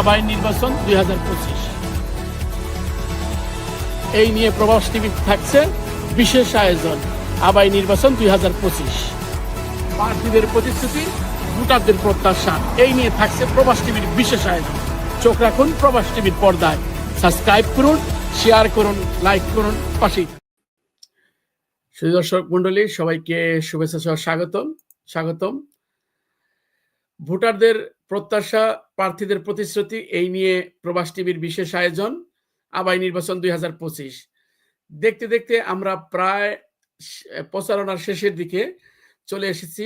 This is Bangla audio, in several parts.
আবাই নির্বাচন দুই এই নিয়ে প্রবাস টিভি থাকছে বিশেষ আয়োজন আবাই নির্বাচন দুই হাজার পঁচিশ। প্রার্থীদের প্রতিশ্রুতি, ভোটারদের প্রত্যাশা, এই নিয়ে থাকছে প্রবাস টিভির বিশেষ আয়োজন। চোখ রাখুন প্রবাস টিভির পর্দায়। সাবস্ক্রাইব করুন, শেয়ার করুন, লাইক করুন, পাশেই থাকুন। সুধী দর্শক মন্ডলী সবাইকে শুভেচ্ছা সহ স্বাগতম। স্বাগতম। ভোটারদের প্রত্যাশা প্রার্থীদের প্রতিশ্রুতি এই নিয়ে প্রবাস টিভির বিশেষ আয়োজন, আবাই নির্বাচন দুই হাজার পঁচিশ। দেখতে দেখতে আমরা প্রায় প্রচারণার শেষের দিকে চলে এসেছি।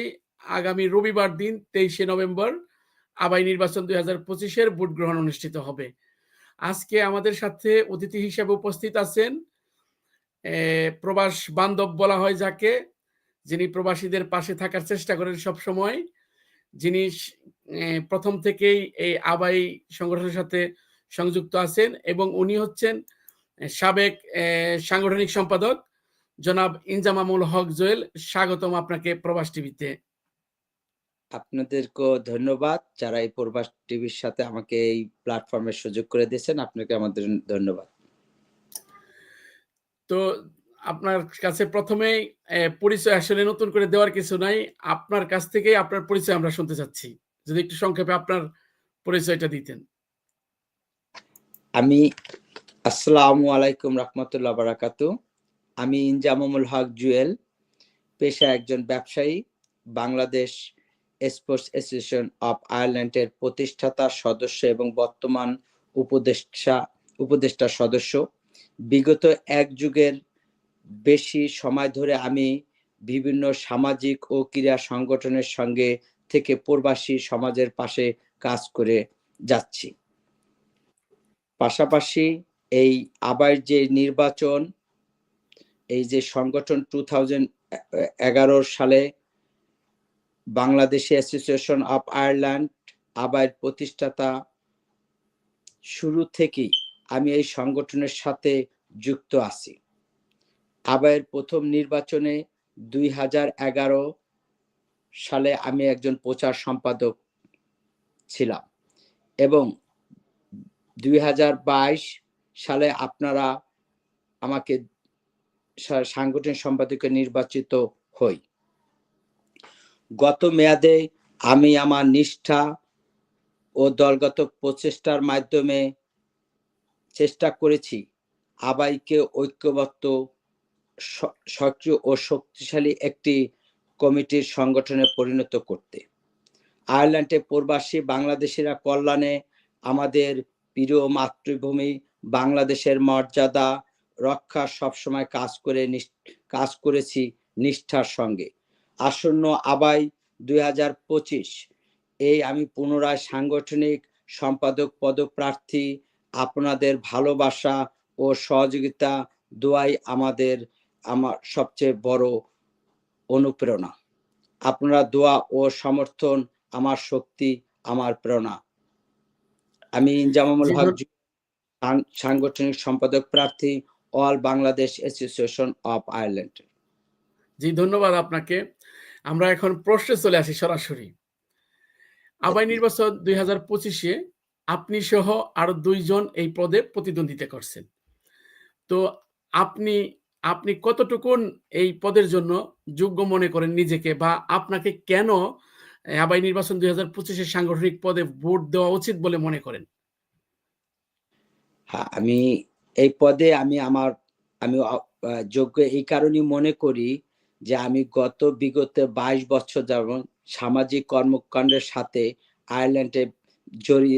আগামী রবিবার দিন তেইশে নভেম্বর আবাই নির্বাচন দুই হাজার পঁচিশের ভোট গ্রহণ অনুষ্ঠিত হবে। আজকে আমাদের সাথে অতিথি হিসেবে উপস্থিত আছেন প্রবাস বান্ধব বলা হয় যাকে, যিনি প্রবাসীদের পাশে থাকার চেষ্টা করেন সব সময় যিনি প্রথম থেকেই এই আবাই সংগঠনের সাথে সংযুক্ত আছেন এবং উনি হচ্ছেন সাবেক সাংগঠনিক সম্পাদক জনাব ইনজামামুল হক জোয়েল। স্বাগতম আপনাকে প্রবাস টিভিতে। আপনাদেরকে ধন্যবাদ যারা এই প্রবাস টিভির সাথে আমাকে এই প্ল্যাটফর্মের সুযোগ করে দিয়েছেন। আপনাকে আমাদের ধন্যবাদ। তো আপনার কাছে প্রথমেই পরিচয় আসলে নতুন করে দেওয়ার কিছু নাই। আপনার কাছ থেকেই আপনার পরিচয় আমরা শুনতে চাচ্ছি। যদি একটু সংক্ষেপে আপনার পরিচয়টা দিতেন। আমি আসসালামু আলাইকুম রহমতুল্লাহ বারাকাতু। আমি ইনজামামুল হক জুয়েল পেশা একজন ব্যবসায়ী, বাংলাদেশ স্পোর্টস অ্যাসোসিয়েশন অফ আয়ারল্যান্ডের প্রতিষ্ঠাতা, সদস্য এবং বর্তমান উপদেষ্টা উপদেষ্টা সদস্য। বিগত এক যুগের বেশি সময় ধরে আমি বিভিন্ন সামাজিক ও ক্রীড়া সংগঠনের সঙ্গে থেকে প্রবাসী সমাজের পাশে কাজ করে যাচ্ছি। পাশাপাশি এই আবার যে নির্বাচন, এই যে সংগঠন টু থাউজেন্ড সালে বাংলাদেশি অ্যাসোসিয়েশন অফ আয়ারল্যান্ড আবার প্রতিষ্ঠাতা, শুরু থেকেই আমি এই সংগঠনের সাথে যুক্ত আছি। আবার প্রথম নির্বাচনে দুই হাজার এগারো সালে আমি একজন প্রচার সম্পাদক ছিলাম এবং দুই হাজার বাইশ সালে আপনারা আমাকে সাংগঠনিক সম্পাদকে নির্বাচিত হই। গত মেয়াদে আমি আমার নিষ্ঠা ও দলগত প্রচেষ্টার মাধ্যমে চেষ্টা করেছি আবাইকে ঐক্যবদ্ধ সক্রিয় ও শক্তিশালী একটি কমিটির সংগঠনে পরিণত করতে। আয়ারল্যান্ডে প্রবাসী বাংলাদেশিরা কল্যাণে আমাদের প্রিয় মাতৃভূমি বাংলাদেশের মর্যাদা রক্ষা সবসময় কাজ করে কাজ করেছি নিষ্ঠার সঙ্গে। আসন্ন আবাই দুই হাজার পঁচিশ এই আমি পুনরায় সাংগঠনিক সম্পাদক পদপ্রার্থী, আপনাদের ভালোবাসা ও সহযোগিতা দোয়াই আমাদের, আমার সবচেয়ে বড় অনুপ্রেরণা। আপনারা দোয়া ও সমর্থন আমার শক্তি আমার প্রেরণা। আমি ইনজামামুল জি, হক সাংগঠনিক সম্পাদক প্রার্থী all Bangladesh association of Ireland. জি ধন্যবাদ আপনাকে। আমরা এখন প্রশ্নে চলে আসি সরাসরি। আবাই নির্বাচন দুই হাজার পঁচিশে আপনি সহ আরও দুইজন এই পদে প্রতিদ্বন্দ্বিতা করছেন। তো আপনি আপনি কতটুকুন এই পদের জন্য যোগ্য মনে করেন নিজেকে বা আপনাকে কেন এ, আবাই নির্বাচন দুই হাজার পঁচিশের সাংগঠনিক পদে ভোট দেওয়া উচিত বলে মনে করেন? হ্যাঁ আমি এই পদে আমি আমার আমি যোগ্য এই কারণেই মনে করি যে আমি গত বিগত বাইশ বছর যেমন সামাজিক কর্মকাণ্ডের সাথে আয়ারল্যান্ডে জড়ি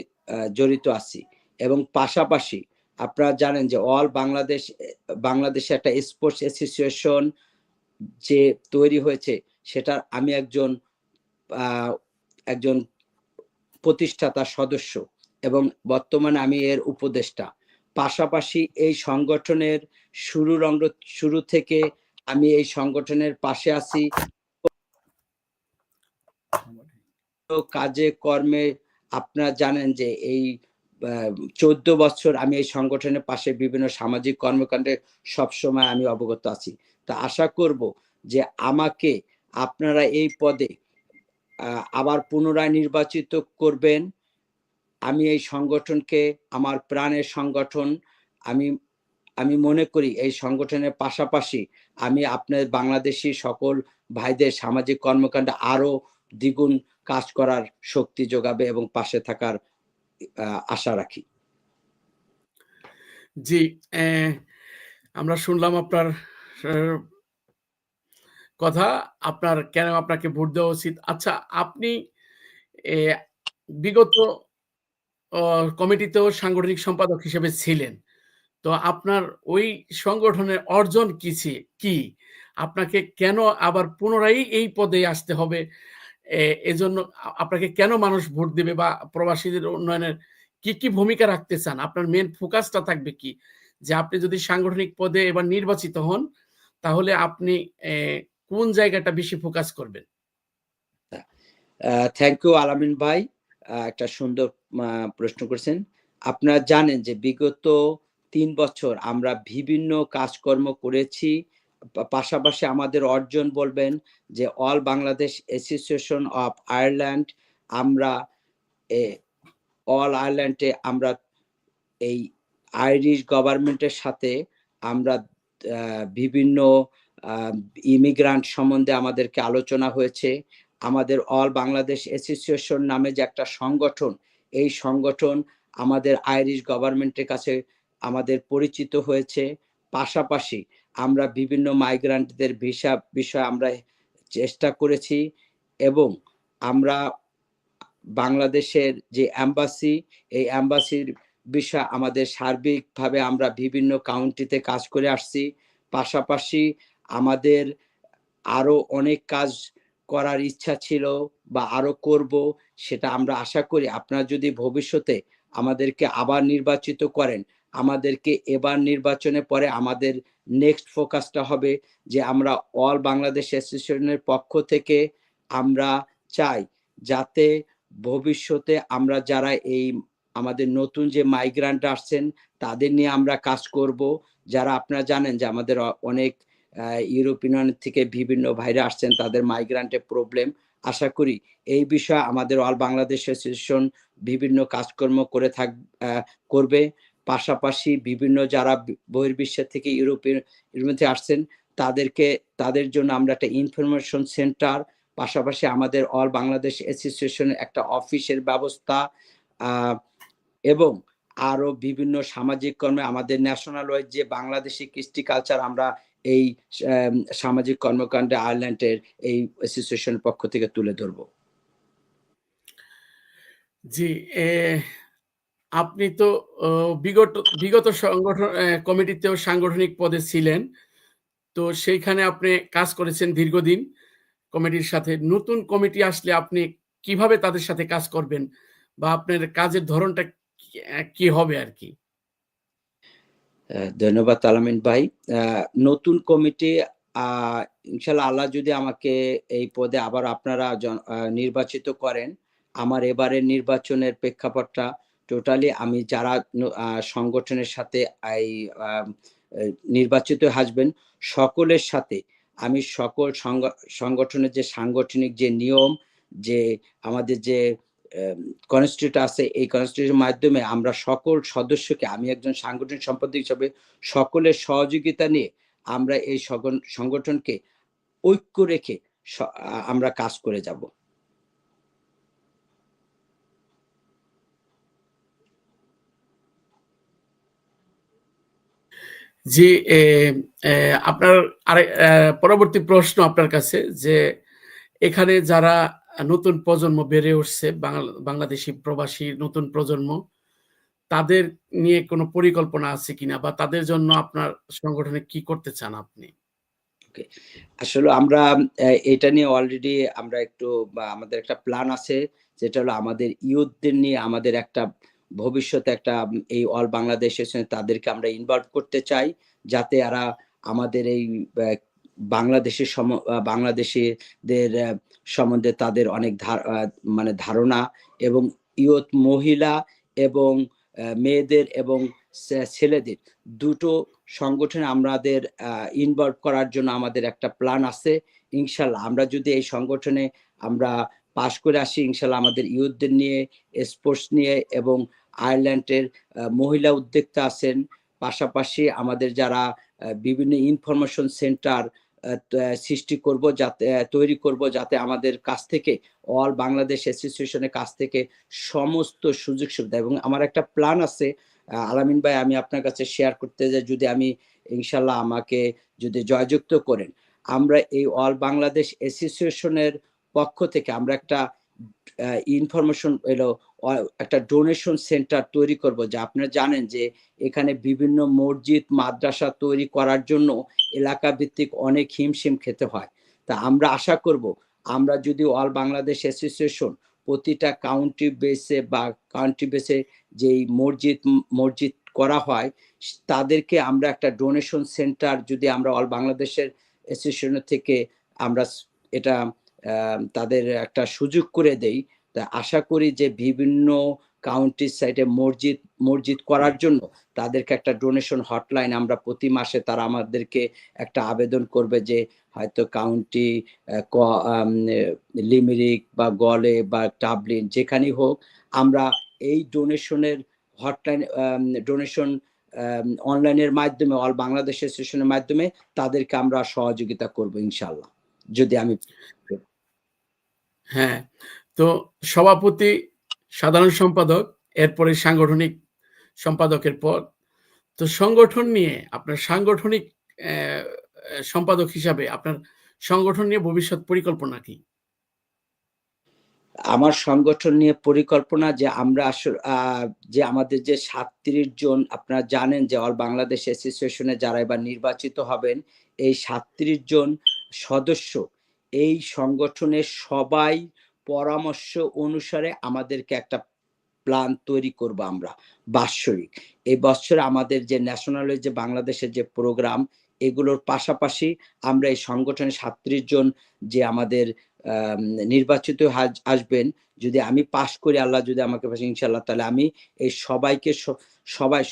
জড়িত আছি এবং পাশাপাশি আপনারা জানেন যে অল বাংলাদেশ বাংলাদেশে একটা স্পোর্টস অ্যাসোসিয়েশন যে তৈরি হয়েছে সেটার আমি একজন একজন প্রতিষ্ঠাতা সদস্য এবং বর্তমানে আমি এর উপদেষ্টা। পাশাপাশি এই সংগঠনের শুরুর অঙ্গ শুরু থেকে আমি এই সংগঠনের পাশে আছি। তো কাজে কর্মে আপনারা জানেন যে এই চোদ্দ বছর আমি এই সংগঠনের পাশে বিভিন্ন সামাজিক কর্মকাণ্ডে সবসময় আমি অবগত আছি। তা আশা করব যে আমাকে আপনারা এই পদে আবার পুনরায় নির্বাচিত করবেন। আমি এই সংগঠনকে, আমার প্রাণের সংগঠন, আমি আমি মনে করি এই সংগঠনের পাশাপাশি আমি আপনার বাংলাদেশি সকল ভাইদের সামাজিক কর্মকাণ্ডে আরও দ্বিগুণ কাজ করার শক্তি যোগাবে এবং পাশে থাকার আশা রাখি। জি আমরা শুনলাম আপনার কথা। আপনার কেন আপনাকে ভোট দেওয়া উচিত? আচ্ছা আপনি বিগত কমিটিতেও সাংগঠনিক সম্পাদক হিসেবে ছিলেন। তো আপনার ওই সংগঠনের অর্জন কি কি? আপনাকে কেন আবার পুনরায় এই পদে আসতে হবে? এজন্য আপনাকে কেন মানুষ ভোট দেবে বা প্রবাসীদের উন্নয়নের কি কি ভূমিকা রাখতে চান? আপনার মেন ফোকাসটা থাকবে কি? যে আপনি যদি সাংগঠনিক পদে এবার নির্বাচিত হন, তাহলে আপনি কোন জায়গাটা বেশি ফোকাস করবেন? থ্যাংক ইউ আলামিন ভাই একটা সুন্দর প্রশ্ন করেছেন। আপনারা জানেন যে বিগত তিন বছর আমরা বিভিন্ন কাজকর্ম করেছি পাশাপাশি আমাদের অর্জন বলবেন যে all Bangladesh association of Ireland আমরা অল আয়ারল্যান্ডে আমরা এই আইরিশ গভর্নমেন্টের সাথে আমরা বিভিন্ন ইমিগ্রান্ট সম্বন্ধে আমাদেরকে আলোচনা হয়েছে। আমাদের অল বাংলাদেশ অ্যাসোসিয়েশন নামে যে একটা সংগঠন, এই সংগঠন আমাদের আইরিশ গভর্নমেন্টের কাছে আমাদের পরিচিত হয়েছে। পাশাপাশি আমরা বিভিন্ন মাইগ্রান্টদের ভিসা বিষয়ে আমরা চেষ্টা করেছি এবং আমরা বাংলাদেশের যে অ্যাম্বাসি এই অ্যাম্বাসির বিষয় আমাদের সার্বিকভাবে আমরা বিভিন্ন কাউন্টিতে কাজ করে আসছি। পাশাপাশি আমাদের আরও অনেক কাজ করার ইচ্ছা ছিল বা আরও করব সেটা আমরা আশা করি। আপনারা যদি ভবিষ্যতে আমাদেরকে আবার নির্বাচিত করেন আমাদেরকে এবার নির্বাচনের পরে আমাদের নেক্সট ফোকাসটা হবে যে আমরা অল বাংলাদেশ অ্যাসোসিয়েশনের পক্ষ থেকে আমরা চাই যাতে ভবিষ্যতে আমরা যারা এই আমাদের নতুন যে মাইগ্রান্ট আসছেন, তাদের নিয়ে আমরা কাজ করব। যারা আপনারা জানেন যে আমাদের অনেক ইউরোপিয়ান থেকে বিভিন্ন ভাইরা আসছেন, তাদের মাইগ্রান্টের প্রবলেম আশা করি এই বিষয়ে আমাদের অল বাংলাদেশ অ্যাসোসিয়েশন বিভিন্ন কাজকর্ম করে থাক করবে। পাশাপাশি বিভিন্ন যারা বি- বহির্বিশ্বের থেকে ইউরোপিয়ান ইউরোপে আসছেন, তাদেরকে, তাদের জন্য আমরা একটা ইনফরমেশন সেন্টার পাশাপাশি আমাদের অল বাংলাদেশ অ্যাসোসিয়েশনের একটা অফিসের ব্যবস্থা এবং আরও বিভিন্ন সামাজিক কর্মে, আমাদের ন্যাশনাল ওয়াইজ যে বাংলাদেশি কৃষ্টি কালচার আমরা এই সামাজিক কর্মকাণ্ডে আয়ারল্যান্ডের এই অ্যাসোসিয়েশনের পক্ষ থেকে তুলে ধরবো। জি আপনি তো বিগত বিগত সংগঠন কমিটিতেও সাংগঠনিক পদে ছিলেন। তো সেইখানে আপনি কাজ করেছেন দীর্ঘদিন। কমিটির সাথে নতুন কমিটি আসলে আপনি কীভাবে তাদের সাথে কাজ করবেন বা আপনার কাজের ধরনটা কি- হবে আর কি? ধন্যবাদ আলামিন ভাই। নতুন কমিটি ইনশাল্লাহ আল্লাহ যদি আমাকে এই পদে আবার আপনারা নির্বাচিত করেন, আমার এবারের নির্বাচনের প্রেক্ষাপটটা টোটালি আমি যারা সংগঠনের সাথে এই নির্বাচিত আসবেন সকলের সাথে আমি সকল সংগ- সংগঠনের যে সাংগঠনিক যে নিয়ম, যে আমাদের যে কনস্টিটিউট আছে, এই কনস্টিটিউটের মাধ্যমে আমরা সকল সদস্যকে, আমি একজন সাংগঠনিক সম্পাদক হিসাবে, সকলের সহযোগিতা নিয়ে আমরা এই সংগঠনকে ঐক্য রেখে আমরা কাজ করে যাব। জি আপনার পরবর্তী প্রশ্ন আপনার কাছে যে, এখানে যারা নতুন প্রজন্ম বেড়ে উঠছে, বাংলা- বাংলাদেশি প্রবাসী নতুন প্রজন্ম, তাদের নিয়ে কোনো পরিকল্পনা আছে কিনা বা তাদের জন্য আপনার সংগঠনে কি করতে চান আপনি? আসলে আমরা এটা নিয়ে অলরেডি আমরা একটু আমাদের একটা প্ল্যান আছে, যেটা হলো আমাদের ইউথদের নিয়ে আমাদের একটা ভবিষ্যতে একটা এই অল বাংলাদেশ এসে তাদেরকে আমরা ইনভলভ করতে চাই, যাতে এরা আমাদের এই বাংলাদেশের সম বাংলাদেশিদের সম্বন্ধে তাদের অনেক মানে ধারণা এবং ইয়ত মহিলা এবং মেয়েদের এবং ছেলেদের দুটো সংগঠনে আমাদের ইনভলভ করার জন্য আমাদের একটা প্ল্যান আছে। ইনশাল্লাহ আমরা যদি এই সংগঠনে আমরা পাশ করে আসি, ইনশাল্লাহ আমাদের ইউথদের নিয়ে স্পোর্টস নিয়ে এবং আয়ারল্যান্ডের মহিলা উদ্যোক্তা আছেন। পাশাপাশি আমাদের যারা বিভিন্ন ইনফরমেশন সেন্টার সৃষ্টি করব যাতে তৈরি করব যাতে আমাদের কাছ থেকে অল বাংলাদেশ অ্যাসোসিয়েশনের কাছ থেকে সমস্ত সুযোগ সুবিধা এবং আমার একটা প্ল্যান আছে আলামিন ভাই আমি আপনার কাছে শেয়ার করতে যাই, যদি আমি ইনশাল্লাহ আমাকে যদি জয়যুক্ত করেন। আমরা এই অল বাংলাদেশ অ্যাসোসিয়েশনের পক্ষ থেকে আমরা একটা ইনফরমেশন এলো একটা ডোনেশন সেন্টার তৈরি করব। যা আপনারা জানেন যে এখানে বিভিন্ন মসজিদ, মাদ্রাসা তৈরি করার জন্য এলাকা ভিত্তিক অনেক হিমশিম খেতে হয়। তা আমরা আশা করব, আমরা যদি অল বাংলাদেশ অ্যাসোসিয়েশন প্রতিটা কাউন্টি বেসে বা কাউন্টি বেসে যেই মসজিদ মসজিদ করা হয়, তাদেরকে আমরা একটা ডোনেশন সেন্টার যদি আমরা অল বাংলাদেশের অ্যাসোসিয়েশনের থেকে আমরা এটা তাদের একটা সুযোগ করে দেই। তা আশা করি যে বিভিন্ন কাউন্টির সাইডে মসজিদ মসজিদ করার জন্য তাদেরকে একটা ডোনেশন হটলাইন আমরা প্রতি মাসে তারা আমাদেরকে একটা আবেদন করবে যে হয়তো কাউন্টি লিমিরিক বা গলে বা টাবলিন যেখানেই হোক আমরা এই ডোনেশনের হটলাইন ডোনেশন অনলাইনের মাধ্যমে অল বাংলাদেশ অ্যাসোসিয়েশনের মাধ্যমে তাদেরকে আমরা সহযোগিতা করব ইনশাল্লাহ যদি আমি হ্যাঁ তো সভাপতি, সাধারণ সম্পাদক, এরপরে সাংগঠনিক সম্পাদকের পদ। তো সংগঠন নিয়ে, আপনার সাংগঠনিক সম্পাদক হিসাবে আপনার সংগঠন নিয়ে ভবিষ্যৎ পরিকল্পনা কি? আমার সংগঠন নিয়ে পরিকল্পনা যে আমরা আসলে যে আমাদের যে সাতত্রিশ জন, আপনারা জানেন যে অল বাংলাদেশ অ্যাসোসিয়েশনে যারা এবার নির্বাচিত হবেন, এই সাতত্রিশ জন সদস্য এই সংগঠনের সবাই পরামর্শ অনুসারে আমাদেরকে একটা প্ল্যান তৈরি করব আমরা, বাৎসরিক। এই বছর আমাদের যে ন্যাশনাল যে বাংলাদেশের যে প্রোগ্রাম এগুলোর পাশাপাশি আমরা এই সংগঠনের সাতত্রিশ জন যে আমাদের নির্বাচিত আসবেন, যদি আমি পাশ করি, আল্লাহ যদি আমাকে পাশে ইনশাল্লাহ তাহলে আমি এই সবাইকে স- সবাই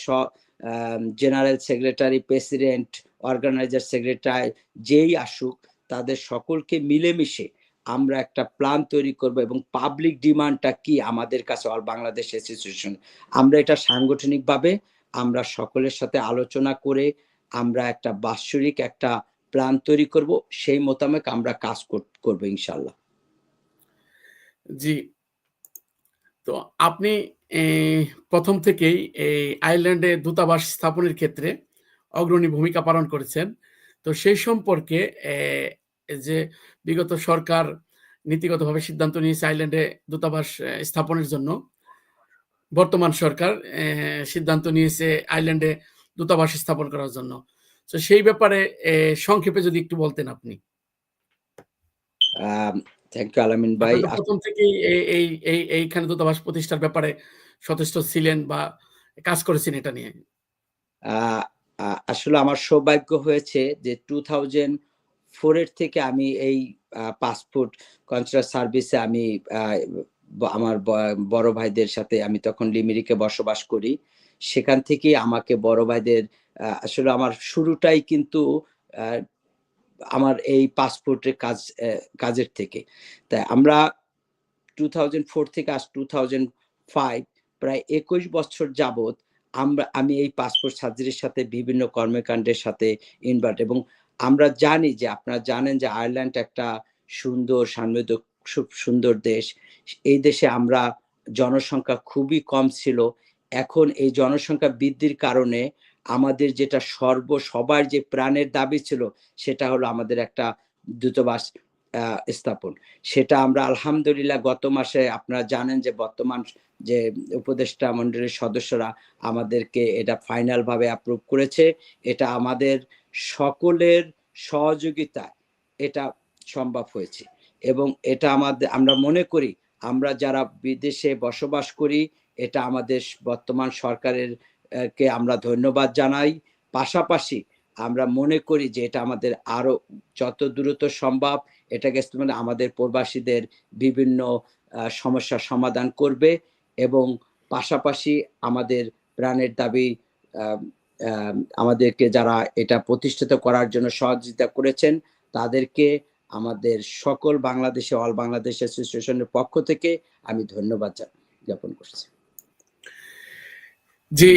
general secretary president organiser secretary যেই আসুক তাদের সকলকে মিলেমিশে আমরা একটা প্ল্যান তৈরি করব এবং পাবলিক ডিমান্ডটা কি আমাদের কাছে অল বাংলাদেশ অ্যাসোসিয়েশন আমরা এটা সাংগঠনিকভাবে আমরা সকলের সাথে আলোচনা করে আমরা একটা বাৎসরিক একটা প্ল্যান তৈরি করব, সেই মোতাবেক আমরা কাজ কর- করব ইনশাল্লাহ জি। তো আপনি প্রথম থেকেই এই আয়ারল্যান্ডে দূতাবাস স্থাপনের ক্ষেত্রে অগ্রণী ভূমিকা পালন করেছেন। তো সেই সম্পর্কে যে বিগত সরকার নীতিগতভাবে সিদ্ধান্ত নিয়েছে আয়ারল্যান্ডে দূতাবাস স্থাপনের জন্য বর্তমান সরকার সিদ্ধান্ত নিয়েছে আয়ারল্যান্ডে দূতাবাস স্থাপন করার জন্য। তো সেই ব্যাপারে সংক্ষেপে যদি একটু বলতেন আপনি। থ্যাংক ইউ আলামিন ভাই। প্রথম থেকেই এই এই এই এইখানে দূতাবাস প্রতিষ্ঠার ব্যাপারে সচেষ্ট ছিলেন বা কাজ করেছেন এটা নিয়ে। আসলে আমার সৌভাগ্য হয়েছে যে টু থাউজেন্ড ফোরের থেকে আমি এই পাসপোর্ট কনসুলার সার্ভিসে আমি আমার বড় ভাইদের সাথে আমি তখন লিমিরিকে বসবাস করি। সেখান থেকেই আমাকে বড় ভাইদের আসলে আমার শুরুটাই কিন্তু আমার এই পাসপোর্টের কাজ কাজের থেকে। তাই আমরা টু থাউজেন্ড ফোর থেকে আজ টু থাউজেন্ড ফাইভ প্রায় একুশ বছর যাবত আমরা, আমি এই পাসপোর্ট সার্জারির সাথে বিভিন্ন কর্মকাণ্ডের সাথে ইনভার্ট এবং আমরা জানি যে আপনারা জানেন যে আয়ারল্যান্ড একটা সুন্দর সমৃদ্ধ খুব সুন্দর দেশ। এই দেশে আমরা জনসংখ্যা খুবই কম ছিল। এখন এই জনসংখ্যা বৃদ্ধির কারণে আমাদের যেটা সর্ব, সবার যে প্রাণের দাবি ছিল সেটা হলো আমাদের একটা দূতাবাস। স্থাপন। সেটা আমরা আলহামদুলিল্লাহ গত মাসে আপনারা জানেন যে বর্তমান যে উপদেষ্টা মন্ডলীর সদস্যরা আমাদেরকে এটা ফাইনাল ভাবে অ্যাপ্রুভ করেছে। এটা আমাদের সকলের সহযোগিতায় এটা সম্ভব হয়েছে। এবং এটা আমাদের, আমরা মনে করি, আমরা যারা বিদেশে বসবাস করি, এটা আমাদের বর্তমান সরকারের কে আমরা ধন্যবাদ জানাই। পাশাপাশি আমরা মনে করি যে এটা আমাদের আরও যত দ্রুত সম্ভব এটাকে মানে আমাদের প্রবাসীদের বিভিন্ন আহ, সমস্যার সমাধান করবে এবং পাশাপাশি আমাদের প্রাণের দাবি আমাদেরকে যারা এটা প্রতিষ্ঠিত করার জন্য সহযোগিতা করেছেন তাদেরকে আমাদের সকল বাংলাদেশে অল বাংলাদেশ অ্যাসোসিয়েশনের পক্ষ থেকে আমি ধন্যবাদ জ্ঞাপন করছি। জি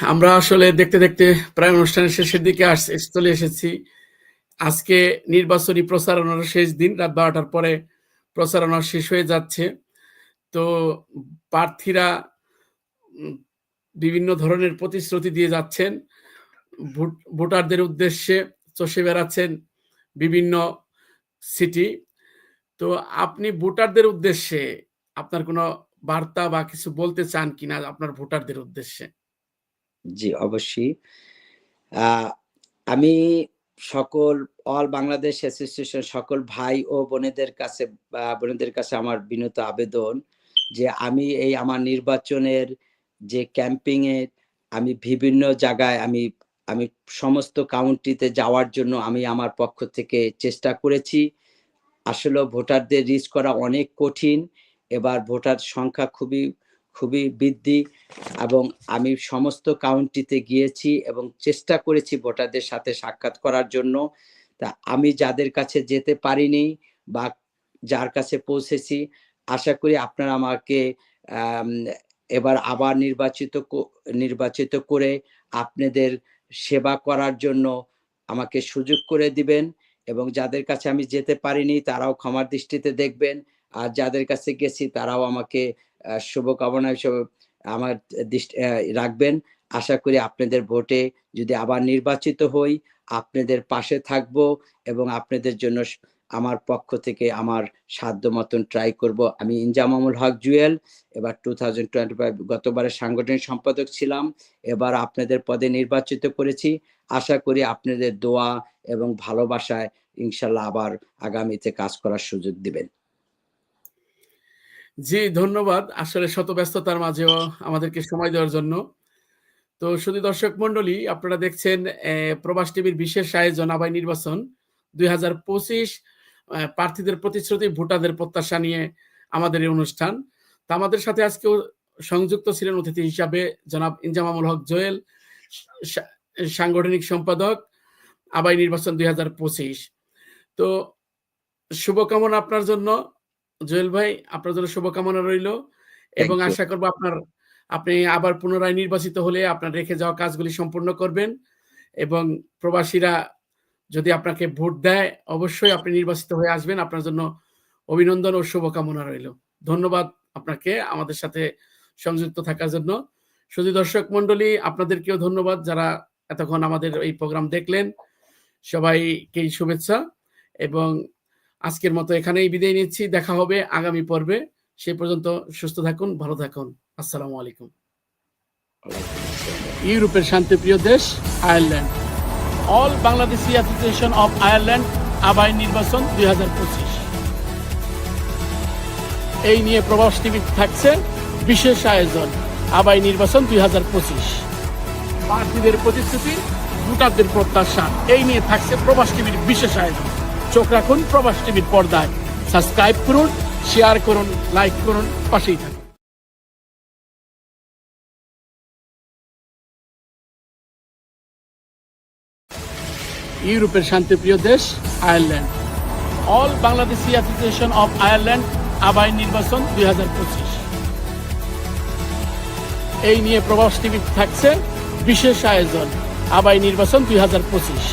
আমরা আসলে দেখতে দেখতে প্রায় অনুষ্ঠানের শেষের দিকে আস চলে এসেছি। আজকে নির্বাচনী প্রচারণার শেষ দিন, রাত বারোটার পরে প্রচারণা শেষ হয়ে যাচ্ছে। তো প্রার্থীরা বিভিন্ন ধরনের প্রতিশ্রুতি দিয়ে যাচ্ছেন। ভোটারদের উদ্দেশ্যে চষে বেড়াচ্ছেন বিভিন্ন সিটি। তো আপনি ভোটারদের উদ্দেশ্যে আপনার কোনো বার্তা বা কিছু বলতে চান কিনা আপনার ভোটারদের উদ্দেশ্যে? জি, অবশ্যই। আমি সকল অল বাংলাদেশ অ্যাসোসিয়েশন সকল ভাই ও বোনেদের কাছে বোনেদের কাছে আমার বিনত আবেদন যে আমি এই আমার নির্বাচনের যে ক্যাম্পিং এর আমি বিভিন্ন জায়গায় আমি আমি সমস্ত কাউন্টিতে যাওয়ার জন্য আমি আমার পক্ষ থেকে চেষ্টা করেছি। আসলে ভোটারদের রিচ করা অনেক কঠিন। এবার ভোটার সংখ্যা খুবই খুবই বৃদ্ধি এবং আমি সমস্ত কাউন্টিতে গিয়েছি এবং চেষ্টা করেছি ভোটারদের সাথে সাক্ষাৎ করার জন্য। তা আমি যাদের কাছে যেতে পারিনি বা যার কাছে পৌঁছেছি, আশা করি আপনারা আমাকে এবার আবার নির্বাচিত নির্বাচিত করে আপনাদের সেবা করার জন্য আমাকে সুযোগ করে দিবেন এবং যাদের কাছে আমি যেতে পারিনি তারাও ক্ষমার দৃষ্টিতে দেখবেন। আর যাদের কাছে গেছি তারাও আমাকে শুভকামনা হিসেবে আমার দৃষ্টি রাখবেন। আশা করি আপনাদের ভোটে যদি আবার নির্বাচিত হই, আপনাদের পাশে থাকব এবং আপনাদের জন্য আমার পক্ষ থেকে আমার সাধ্য মতন ট্রাই করব। আমি ইনজামামুল হক জুয়েল, এবার টু থাউজেন্ড টোয়েন্টি ফাইভ গতবারের সাংগঠনিক সম্পাদক ছিলাম, এবার আপনাদের পদে নির্বাচিত করেছি। আশা করি আপনাদের দোয়া এবং ভালোবাসায় ইনশাল্লাহ আবার আগামীতে কাজ করার সুযোগ দিবেন। জি, ধন্যবাদ। আসলে শত ব্যস্ততার মাঝেও আমাদেরকে সময় দেওয়ার জন্য। তো শুধু দর্শক মন্ডলী আপনারা দেখছেন প্রবাস টিভির বিশেষ আয়োজন আবাই নির্বাচন। দুই হাজার পঁচিশ প্রার্থীদের প্রতিশ্রুতি, ভোটারদের প্রত্যাশা নিয়ে আমাদের এই অনুষ্ঠান। তা আমাদের সাথে আজকেও সংযুক্ত ছিলেন অতিথি হিসাবে জনাব ইনজামামুল হক জোয়েল সাংগঠনিক সম্পাদক আবাই নির্বাচন দুই হাজার পঁচিশ। তো শুভকামনা আপনার জন্য। জুয়েল ভাই আপনার জন্য শুভকামনা রইল এবং আশা করব আপনার আপনি আবার পুনরায় নির্বাচিত হলে আপনার রেখে যাওয়া কাজগুলি সম্পূর্ণ করবেন এবং প্রবাসীরা যদি আপনাকে ভোট দেয় অবশ্যই আপনি নির্বাচিত হয়ে আসবেন। আপনার জন্য অভিনন্দন ও শুভকামনা রইল। ধন্যবাদ আপনাকে আমাদের সাথে সংযুক্ত থাকার জন্য। শুধু দর্শক মন্ডলী আপনাদেরকেও ধন্যবাদ যারা এতক্ষণ আমাদের এই প্রোগ্রাম দেখলেন। সবাইকেই শুভেচ্ছা এবং আজকের মতো এখানেই বিদায় নিচ্ছি। দেখা হবে আগামী পর্বে। সে পর্যন্ত সুস্থ থাকুন, ভালো থাকুন। আসসালামু আলাইকুম। ইউরোপের শান্তিপ্রিয় দেশ, Ireland. All Bangladeshi association of Ireland আবাই নির্বাচন দুই হাজার পঁচিশ। এই নিয়ে প্রবাস টিভি থাকছে বিশেষ আয়োজন আবাই নির্বাচন দুই হাজার পঁচিশ। প্রার্থীদের প্রতিশ্রুতি, ভোটারদের প্রত্যাশা, এই নিয়ে থাকছে প্রবাস টিভির বিশেষ আয়োজন। চোখ রাখুন প্রবাস টিভির পর্দায়। সাবস্ক্রাইব করুন, শেয়ার করুন, লাইক করুন, পাশেই থাকুন। ইউরোপের শান্তিপ্রিয় দেশ, Ireland. All Bangladeshi association of Ireland আবাই নির্বাচন দুই হাজার পঁচিশ। এই নিয়ে প্রবাস টিভি থাকছে বিশেষ আয়োজন আবাই নির্বাচন দুই হাজার পঁচিশ।